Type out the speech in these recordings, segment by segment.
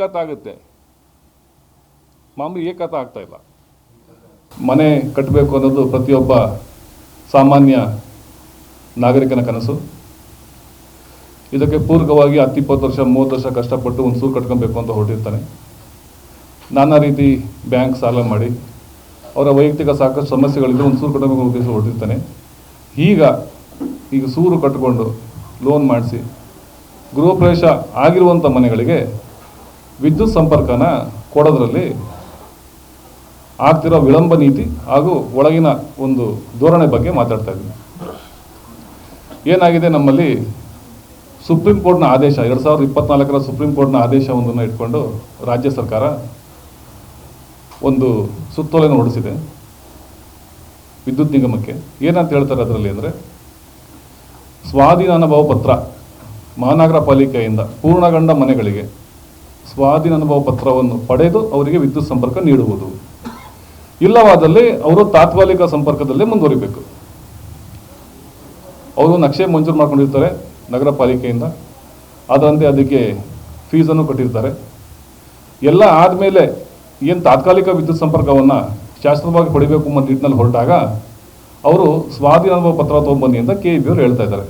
ಖಾತ ಆಗುತ್ತೆ ಮಾಮೂಲಿ ಏಕತ ಆಗ್ತಾ ಇಲ್ಲ. ಮನೆ ಕಟ್ಟಬೇಕು ಅನ್ನೋದು ಪ್ರತಿಯೊಬ್ಬ ಸಾಮಾನ್ಯ ನಾಗರಿಕನ ಕನಸು. ಇದಕ್ಕೆ ಪೂರ್ವಕವಾಗಿ ಹತ್ತು ಇಪ್ಪತ್ತು ವರ್ಷ, ಮೂವತ್ತು ವರ್ಷ ಕಷ್ಟಪಟ್ಟು ಒಂದು ಸೂರು ಕಟ್ಕೊಬೇಕು ಅಂತ ಹೊರಟಿರ್ತಾನೆ. ನಾನಾ ರೀತಿ ಬ್ಯಾಂಕ್ ಸಾಲ ಮಾಡಿ, ಅವರ ವೈಯಕ್ತಿಕ ಸಾಕಷ್ಟು ಸಮಸ್ಯೆಗಳಿದ್ದು ಒಂದು ಸೂರು ಕಟ್ಟಬೇಕು ಉದ್ದೇಶ ಹೊರಟಿರ್ತಾನೆ. ಈಗ ಈಗ ಸೂರು ಕಟ್ಟಿಕೊಂಡು ಲೋನ್ ಮಾಡಿಸಿ ಗೃಹ ಪ್ರವೇಶ ಆಗಿರುವಂಥ ಮನೆಗಳಿಗೆ ವಿದ್ಯುತ್ ಸಂಪರ್ಕನ ಕೊಡೋದ್ರಲ್ಲಿ ಆಗ್ತಿರೋ ವಿಳಂಬ ನೀತಿ ಹಾಗೂ ಒಳಗಿನ ಒಂದು ಧೋರಣೆ ಬಗ್ಗೆ ಮಾತಾಡ್ತಾ ಇದ್ದೀನಿ. ಏನಾಗಿದೆ ನಮ್ಮಲ್ಲಿ ಸುಪ್ರೀಂ ಕೋರ್ಟ್ನ ಆದೇಶ, ಎರಡು ಸಾವಿರದ ಇಪ್ಪತ್ನಾಲ್ಕರ ಸುಪ್ರೀಂ ಕೋರ್ಟ್ನ ಆದೇಶ ಒಂದನ್ನು ಇಟ್ಕೊಂಡು ರಾಜ್ಯ ಸರ್ಕಾರ ಒಂದು ಸುತ್ತೋಲೆಯನ್ನು ಹೊರಡಿಸಿದೆ ವಿದ್ಯುತ್ ನಿಗಮಕ್ಕೆ. ಏನಂತ ಹೇಳ್ತಾರೆ ಅದರಲ್ಲಿ ಅಂದರೆ ಸ್ವಾಧೀನ ಅನುಭವ ಪತ್ರ ಮಹಾನಗರ ಪಾಲಿಕೆಯಿಂದ ಪೂರ್ಣಗಂಡ ಮನೆಗಳಿಗೆ ಸ್ವಾಧೀನ ಅನುಭವ ಪತ್ರವನ್ನು ಪಡೆದು ಅವರಿಗೆ ವಿದ್ಯುತ್ ಸಂಪರ್ಕ ನೀಡುವುದು. ಇಲ್ಲವಾದಲ್ಲಿ ಅವರು ತಾತ್ಕಾಲಿಕ ಸಂಪರ್ಕದಲ್ಲೇ ಮುಂದುವರಿಬೇಕು. ಅವರು ನಕ್ಷೆ ಮಂಜೂರು ಮಾಡ್ಕೊಂಡಿರ್ತಾರೆ ನಗರ ಪಾಲಿಕೆಯಿಂದ. ಅದರಂತೆ ಅದಕ್ಕೆ ಫೀಸನ್ನು ಕಟ್ಟಿರ್ತಾರೆ. ಎಲ್ಲ ಆದಮೇಲೆ ಏನು ತಾತ್ಕಾಲಿಕ ವಿದ್ಯುತ್ ಸಂಪರ್ಕವನ್ನು ಶಾಶ್ವತವಾಗಿ ಪಡಿಬೇಕು ಎಂಬ ನಿಟ್ಟಿನಲ್ಲಿ ಹೊರಟಾಗ, ಅವರು ಸ್ವಾಧೀನ ಅನುಭವ ಪತ್ರ ತೊಗೊಂಬನ್ನಿ ಅಂತ ಕೆ ಇ ಬಿ ಅವರು ಹೇಳ್ತಾ ಇದ್ದಾರೆ.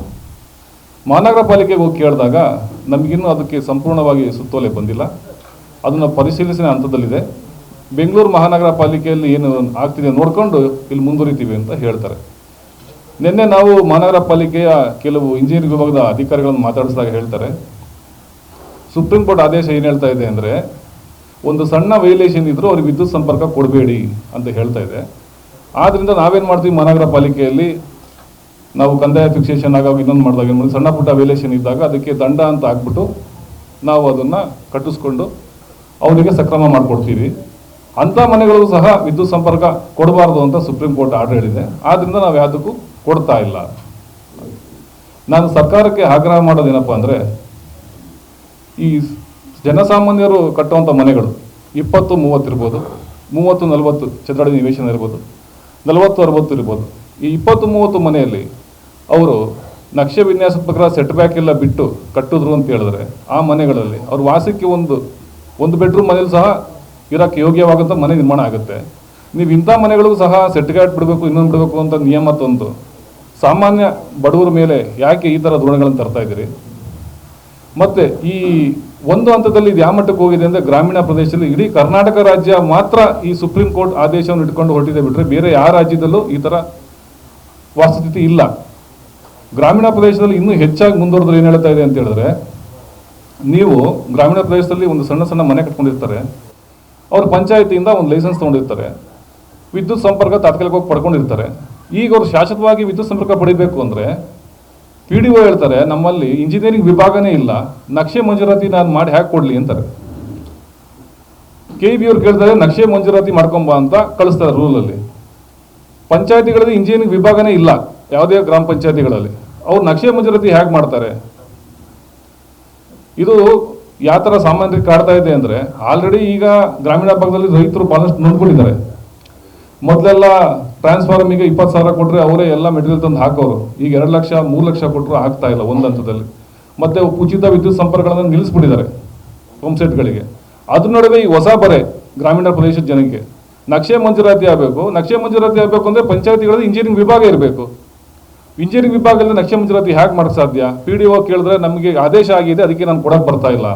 ಮಹಾನಗರ ಪಾಲಿಕೆಗೆ ಹೋಗಿ ಕೇಳಿದಾಗ ನಮಗಿನ್ನೂ ಅದಕ್ಕೆ ಸಂಪೂರ್ಣವಾಗಿ ಸುತ್ತೋಲೆ ಬಂದಿಲ್ಲ. ಅದನ್ನು ಪರಿಶೀಲಿಸಿದ ಹಂತದಲ್ಲಿದೆ. ಬೆಂಗಳೂರು ಮಹಾನಗರ ಪಾಲಿಕೆಯಲ್ಲಿ ಏನು ಆಗ್ತಿದೆ ನೋಡಿಕೊಂಡು ಇಲ್ಲಿ ಮುಂದುವರಿತೀವಿ ಅಂತ ಹೇಳ್ತಾರೆ. ನಿನ್ನೆ ನಾವು ಮಹಾನಗರ ಪಾಲಿಕೆಯ ಕೆಲವು ಇಂಜಿನಿಯರಿಂಗ್ ವಿಭಾಗದ ಅಧಿಕಾರಿಗಳನ್ನು ಮಾತಾಡಿಸಿದಾಗ ಹೇಳ್ತಾರೆ. ಸುಪ್ರೀಂ ಕೋರ್ಟ್ ಆದೇಶ ಏನು ಹೇಳ್ತಾ ಇದೆ ಅಂದರೆ, ಒಂದು ಸಣ್ಣ ವೈಲೇಷನ್ ಇದ್ದರೂ ಅವ್ರಿಗೆ ವಿದ್ಯುತ್ ಸಂಪರ್ಕ ಕೊಡಬೇಡಿ ಅಂತ ಹೇಳ್ತಾ ಇದೆ. ಆದ್ದರಿಂದ ನಾವೇನು ಮಾಡ್ತೀವಿ ಮಹಾನಗರ ಪಾಲಿಕೆಯಲ್ಲಿ ನಾವು ಕಂದಾಯ ಫಿಕ್ಸೇಷನ್ ಆಗಾಗ ಇನ್ನೊಂದು ಮಾಡಿದಾಗ ಏನು ಸಣ್ಣ ಪುಟ್ಟ ವೇಲೇಷನ್ ಇದ್ದಾಗ ಅದಕ್ಕೆ ದಂಡ ಅಂತ ಹಾಕ್ಬಿಟ್ಟು ನಾವು ಅದನ್ನು ಕಟ್ಟಿಸ್ಕೊಂಡು ಅವರಿಗೆ ಸಕ್ರಮ ಮಾಡಿಕೊಡ್ತೀವಿ. ಅಂಥ ಮನೆಗಳಿಗೂ ಸಹ ವಿದ್ಯುತ್ ಸಂಪರ್ಕ ಕೊಡಬಾರ್ದು ಅಂತ ಸುಪ್ರೀಂ ಕೋರ್ಟ್ ಆರ್ಡರ್ ಹೇಳಿದೆ. ಆದ್ದರಿಂದ ನಾವು ಯಾವುದಕ್ಕೂ ಕೊಡ್ತಾ ಇಲ್ಲ. ನಾನು ಸರ್ಕಾರಕ್ಕೆ ಆಗ್ರಹ ಮಾಡೋದೇನಪ್ಪ ಅಂದರೆ, ಈ ಜನಸಾಮಾನ್ಯರು ಕಟ್ಟುವಂಥ ಮನೆಗಳು ಇಪ್ಪತ್ತು, ಮೂವತ್ತು ಇರ್ಬೋದು. ಮೂವತ್ತು, ನಲವತ್ತು, ಚದರಡಿ ನಿವೇಶನ ಇರ್ಬೋದು. ನಲವತ್ತು, ಅರವತ್ತು ಇರ್ಬೋದು. ಈ ಇಪ್ಪತ್ತು ಮೂವತ್ತು ಮನೆಯಲ್ಲಿ ಅವರು ನಕ್ಷೆ ವಿನ್ಯಾಸ ಪ್ರಕಾರ ಸೆಟ್ ಬ್ಯಾಕ್ ಎಲ್ಲ ಬಿಟ್ಟು ಕಟ್ಟಿದ್ರು ಅಂತ ಹೇಳಿದ್ರೆ ಆ ಮನೆಗಳಲ್ಲಿ ಅವ್ರ ವಾಸಕ್ಕೆ ಒಂದು ಒಂದು ಬೆಡ್ರೂಮ್ ಮನೇಲಿ ಸಹ ಇರೋಕ್ಕೆ ಯೋಗ್ಯವಾದಂಥ ಮನೆ ನಿರ್ಮಾಣ ಆಗುತ್ತೆ. ನೀವು ಇಂಥ ಮನೆಗಳಿಗೂ ಸಹ ಸೆಟ್ ಬಿಡಬೇಕು, ಇನ್ನೊಂದು ಬಿಡಬೇಕು ಅಂತ ನಿಯಮ ತಂದು ಸಾಮಾನ್ಯ ಬಡವರ ಮೇಲೆ ಯಾಕೆ ಈ ಥರ ಧೋರಣೆಗಳನ್ನು ತರ್ತಾ ಇದ್ದೀರಿ? ಮತ್ತು ಈ ಒಂದು ಹಂತದಲ್ಲಿ ಇದು ಯಾವ ಮಟ್ಟಕ್ಕೆ ಹೋಗಿದೆ ಅಂದರೆ ಗ್ರಾಮೀಣ ಪ್ರದೇಶದಲ್ಲಿ ಇಡೀ ಕರ್ನಾಟಕ ರಾಜ್ಯ ಮಾತ್ರ ಈ ಸುಪ್ರೀಂ ಕೋರ್ಟ್ ಆದೇಶವನ್ನು ಇಟ್ಕೊಂಡು ಹೊರಟಿದೆ ಬಿಟ್ಟರೆ ಬೇರೆ ಯಾವ ರಾಜ್ಯದಲ್ಲೂ ಈ ಥರ ವಾಸ್ತುಸ್ಥಿತಿ ಇಲ್ಲ. ಗ್ರಾಮೀಣ ಪ್ರದೇಶದಲ್ಲಿ ಇನ್ನೂ ಹೆಚ್ಚಾಗಿ ಮುಂದುವರೆದ್ರೆ ಏನು ಹೇಳ್ತಾ ಇದೆ ಅಂತ ಹೇಳಿದ್ರೆ, ನೀವು ಗ್ರಾಮೀಣ ಪ್ರದೇಶದಲ್ಲಿ ಒಂದು ಸಣ್ಣ ಸಣ್ಣ ಮನೆ ಕಟ್ಕೊಂಡಿರ್ತಾರೆ, ಅವ್ರ ಪಂಚಾಯತಿಯಿಂದ ಒಂದು ಲೈಸೆನ್ಸ್ ತೊಗೊಂಡಿರ್ತಾರೆ, ವಿದ್ಯುತ್ ಸಂಪರ್ಕ ತಾತ್ಕಾಲಿಕವಾಗಿ ಪಡ್ಕೊಂಡಿರ್ತಾರೆ. ಈಗ ಅವರು ಶಾಶ್ವತವಾಗಿ ವಿದ್ಯುತ್ ಸಂಪರ್ಕ ಪಡಿಬೇಕು ಅಂದರೆ ಪಿ ಡಿ ಒ ಹೇಳ್ತಾರೆ, ನಮ್ಮಲ್ಲಿ ಇಂಜಿನಿಯರಿಂಗ್ ವಿಭಾಗನೇ ಇಲ್ಲ, ನಕ್ಷೆ ಮಂಜೂರಾತಿ ನಾನು ಮಾಡಿ ಹ್ಯಾಕ್ ಕೊಡಲಿ ಅಂತಾರೆ. ಕೆ ಬಿ ಅವ್ರು ಕೇಳ್ತಾರೆ, ನಕ್ಷೆ ಮಂಜೂರಾತಿ ಮಾಡ್ಕೊಂಬ ಅಂತ ಕಳಿಸ್ತಾರೆ ರೂಲಲ್ಲಿ ಪಂಚಾಯತಿಗಳಲ್ಲಿ ಇಂಜಿನಿಯರಿಂಗ್ ವಿಭಾಗನೇ ಇಲ್ಲ, ಯಾವುದೇ ಗ್ರಾಮ ಪಂಚಾಯತಿಗಳಲ್ಲಿ. ಅವ್ರು ನಕ್ಷೆ ಮಂಜೂರಾತಿ ಹೇಗೆ ಮಾಡ್ತಾರೆ? ಇದು ಯಾವ ಥರ ಸಾಮಾನ್ಯರಿಗೆ ಕಾಡ್ತಾ ಇದೆ ಅಂದರೆ, ಆಲ್ರೆಡಿ ಈಗ ಗ್ರಾಮೀಣ ಭಾಗದಲ್ಲಿ ರೈತರು ಬಹಳಷ್ಟು ನೋಡ್ಕೊಂಡಿದ್ದಾರೆ. ಮೊದಲೆಲ್ಲ ಟ್ರಾನ್ಸ್ಫಾರ್ಮಿಗೆ ಇಪ್ಪತ್ತು ಸಾವಿರ ಕೊಟ್ಟರೆ ಅವರೇ ಎಲ್ಲ ಮೆಟೀರಿಯಲ್ ತಂದು ಹಾಕೋರು. ಈಗ ಎರಡು ಲಕ್ಷ, ಮೂರು ಲಕ್ಷ ಕೊಟ್ಟರು ಹಾಕ್ತಾ ಇಲ್ಲ ಒಂದು ಹಂತದಲ್ಲಿ. ಮತ್ತೆ ಉಚಿತ ವಿದ್ಯುತ್ ಸಂಪರ್ಕಗಳನ್ನು ನಿಲ್ಲಿಸ್ಬಿಟ್ಟಿದ್ದಾರೆ ಪಂಪ್ಸೆಟ್ಗಳಿಗೆ ಅದ್ರ ನಡುವೆ ಈ ಹೊಸ ಬರೆ, ಗ್ರಾಮೀಣ ಪ್ರದೇಶದ ಜನಕ್ಕೆ. ನಕ್ಷೆ ಮಂಜೂರಾತಿ ಆಗಬೇಕು, ನಕ್ಷೆ ಮಂಜೂರಾತಿ ಆಗಬೇಕು ಅಂದರೆ ಪಂಚಾಯತಿಗಳಲ್ಲಿ ಇಂಜಿನಿಯರಿಂಗ್ ವಿಭಾಗ ಇರಬೇಕು. ಇಂಜಿನಿಯರಿಂಗ್ ವಿಭಾಗದಲ್ಲಿ ನಕ್ಷೆ ಮಂಜೂರಾತಿ ಹೇಗೆ ಮಾಡಕ್ಕೆ ಸಾಧ್ಯ? ಪಿ ಡಿ ಒ ಕೇಳಿದ್ರೆ ನಮಗೆ ಆದೇಶ ಆಗಿದೆ, ಅದಕ್ಕೆ ನಾನು ಕೊಡಕ್ಕೆ ಬರ್ತಾ ಇಲ್ಲ.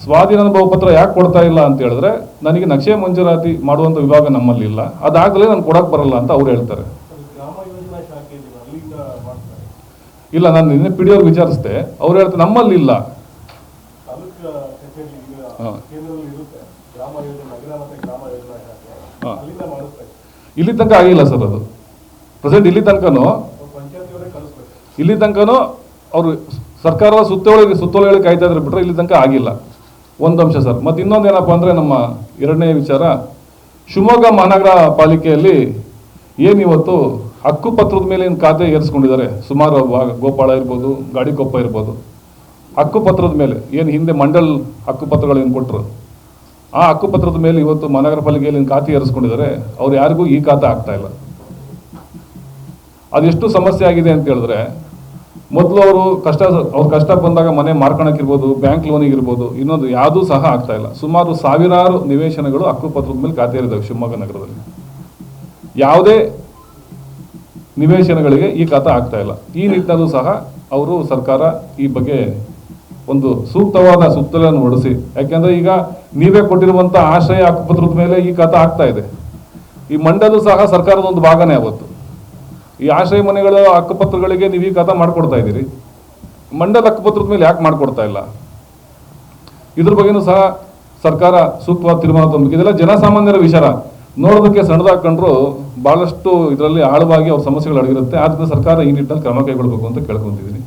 ಸ್ವಾಧೀನ ಅನುಭವ ಪತ್ರ ಯಾಕೆ ಕೊಡ್ತಾ ಇಲ್ಲ ಅಂತ ಹೇಳಿದ್ರೆ, ನನಗೆ ನಕ್ಷೆ ಮಂಜೂರಾತಿ ಮಾಡುವಂಥ ವಿಭಾಗ ನಮ್ಮಲ್ಲಿ ಇಲ್ಲ. ಅದಾಗಲೇ ನಾನು ಕೊಡಕ್ಕೆ ಬರಲ್ಲ ಅಂತ ಅವ್ರು ಹೇಳ್ತಾರೆ. ಇಲ್ಲ, ನಾನು ನಿನ್ನೆ ಪಿ ಡಿ ಅವ್ರು ವಿಚಾರಿಸಿದೆ. ಅವ್ರು ಹೇಳ್ತಾರೆ ನಮ್ಮಲ್ಲಿ ಇಲ್ಲ. ಇಲ್ಲಿ ತನಕ ಆಗಿಲ್ಲ ಸರ್ ಅದು. ಪ್ರೆಸೆಂಟ್ ಇಲ್ಲಿ ತನಕನೂ ಇಲ್ಲಿ ತನಕನೂ ಅವರು ಸರ್ಕಾರದ ಸುತ್ತೋಲೆ ಸುತ್ತೋಲೆಗಳಿಗೆ ಕಾಯ್ತಾ ಇದ್ರೆ ಬಿಟ್ಟರೆ ಇಲ್ಲಿ ತನಕ ಆಗಿಲ್ಲ. ಒಂದು ಅಂಶ ಸರ್. ಮತ್ತು ಇನ್ನೊಂದು ಏನಪ್ಪ ಅಂದರೆ ನಮ್ಮ ಎರಡನೇ ವಿಚಾರ ಶಿವಮೊಗ್ಗ ಮಹಾನಗರ ಪಾಲಿಕೆಯಲ್ಲಿ ಏನು ಇವತ್ತು ಹಕ್ಕುಪತ್ರದ ಮೇಲೆ ಏನು ಖಾತೆ ಏರಿಸ್ಕೊಂಡಿದ್ದಾರೆ? ಸುಮಾರು ಗೋಪಾಳ ಇರ್ಬೋದು ಗಾಡಿಕೊಪ್ಪ ಇರ್ಬೋದು. ಹಕ್ಕುಪತ್ರದ ಮೇಲೆ ಏನು ಹಿಂದೆ ಮಂಡಲ್ ಹಕ್ಕುಪತ್ರಗಳು ಏನು ಕೊಟ್ಟರು ಆ ಹಕ್ಕುಪತ್ರದ ಮೇಲೆ ಇವತ್ತು ಮಹಾನಗರ ಪಾಲಿಕೆಯಲ್ಲಿ ಖಾತೆ ಏರಿಸ್ಕೊಂಡಿದ್ದಾರೆ. ಅವ್ರು ಯಾರಿಗೂ ಈ ಖಾತೆ ಆಗ್ತಾ ಇಲ್ಲ. ಅದೆಷ್ಟು ಸಮಸ್ಯೆ ಆಗಿದೆ ಅಂತ ಹೇಳಿದ್ರೆ, ಮೊದಲು ಅವರು ಕಷ್ಟ, ಅವ್ರ ಕಷ್ಟ ಬಂದಾಗ ಮನೆ ಮಾರ್ಕೊಳಕ್ಕಿರ್ಬೋದು, ಬ್ಯಾಂಕ್ ಲೋನಿಗೆ ಇರ್ಬೋದು, ಇನ್ನೊಂದು ಯಾವುದೂ ಸಹ ಆಗ್ತಾ ಇಲ್ಲ. ಸುಮಾರು ಸಾವಿರಾರು ನಿವೇಶನಗಳು ಹಕ್ಕುಪತ್ರದ ಮೇಲೆ ಖಾತೆಯಲ್ಲಿದ್ದಾವೆ ಶಿವಮೊಗ್ಗ ನಗರದಲ್ಲಿ. ಯಾವುದೇ ನಿವೇಶನಗಳಿಗೆ ಈ ಖಾತೆ ಆಗ್ತಾ ಇಲ್ಲ. ಈ ನಿಟ್ಟಿನಲ್ಲೂ ಸಹ ಅವರು ಸರ್ಕಾರ ಈ ಬಗ್ಗೆ ಒಂದು ಸೂಕ್ತವಾದ ಸುತ್ತಲನ್ನು ಹೊಡೆಸಿ ಯಾಕೆಂದರೆ ಈಗ ನೀವೇ ಕೊಟ್ಟಿರುವಂಥ ಆಶ್ರಯ ಹಕ್ಕುಪತ್ರದ ಮೇಲೆ ಈ ಕಥ ಆಗ್ತಾ ಇದೆ. ಈ ಮಂಡಲು ಸಹ ಸರ್ಕಾರದ ಒಂದು ಭಾಗನೇ ಅವತ್ತು. ಈ ಆಶ್ರಯ ಮನೆಗಳ ಹಕ್ಕುಪತ್ರಗಳಿಗೆ ನೀವು ಈ ಕಥ ಮಾಡಿಕೊಡ್ತಾ ಇದ್ದೀರಿ. ಮಂಡಲ ಹಕ್ಕುಪತ್ರದ ಮೇಲೆ ಯಾಕೆ ಮಾಡಿಕೊಡ್ತಾ ಇಲ್ಲ? ಇದ್ರ ಬಗ್ಗೆನೂ ಸಹ ಸರ್ಕಾರ ಸೂಕ್ತವಾದ ತೀರ್ಮಾನ ತಗೊಬೇಕು ಇದೆಲ್ಲ ಜನಸಾಮಾನ್ಯರ ವಿಚಾರ. ನೋಡೋದಕ್ಕೆ ಸಣ್ಣದಾಗಿ ಕಂಡ್ರು ಬಹಳಷ್ಟು ಇದರಲ್ಲಿ ಆಳವಾಗಿ ಅವ್ರ ಸಮಸ್ಯೆಗಳು ಅಡಗಿರುತ್ತೆ. ಆದ್ರಿಂದ ಸರ್ಕಾರ ಈ ನಿಟ್ಟಿನಲ್ಲಿ ಕ್ರಮ ಕೈಗೊಳ್ಳಬೇಕು ಅಂತ ಕೇಳ್ಕೊಂತಿದ್ದೀನಿ.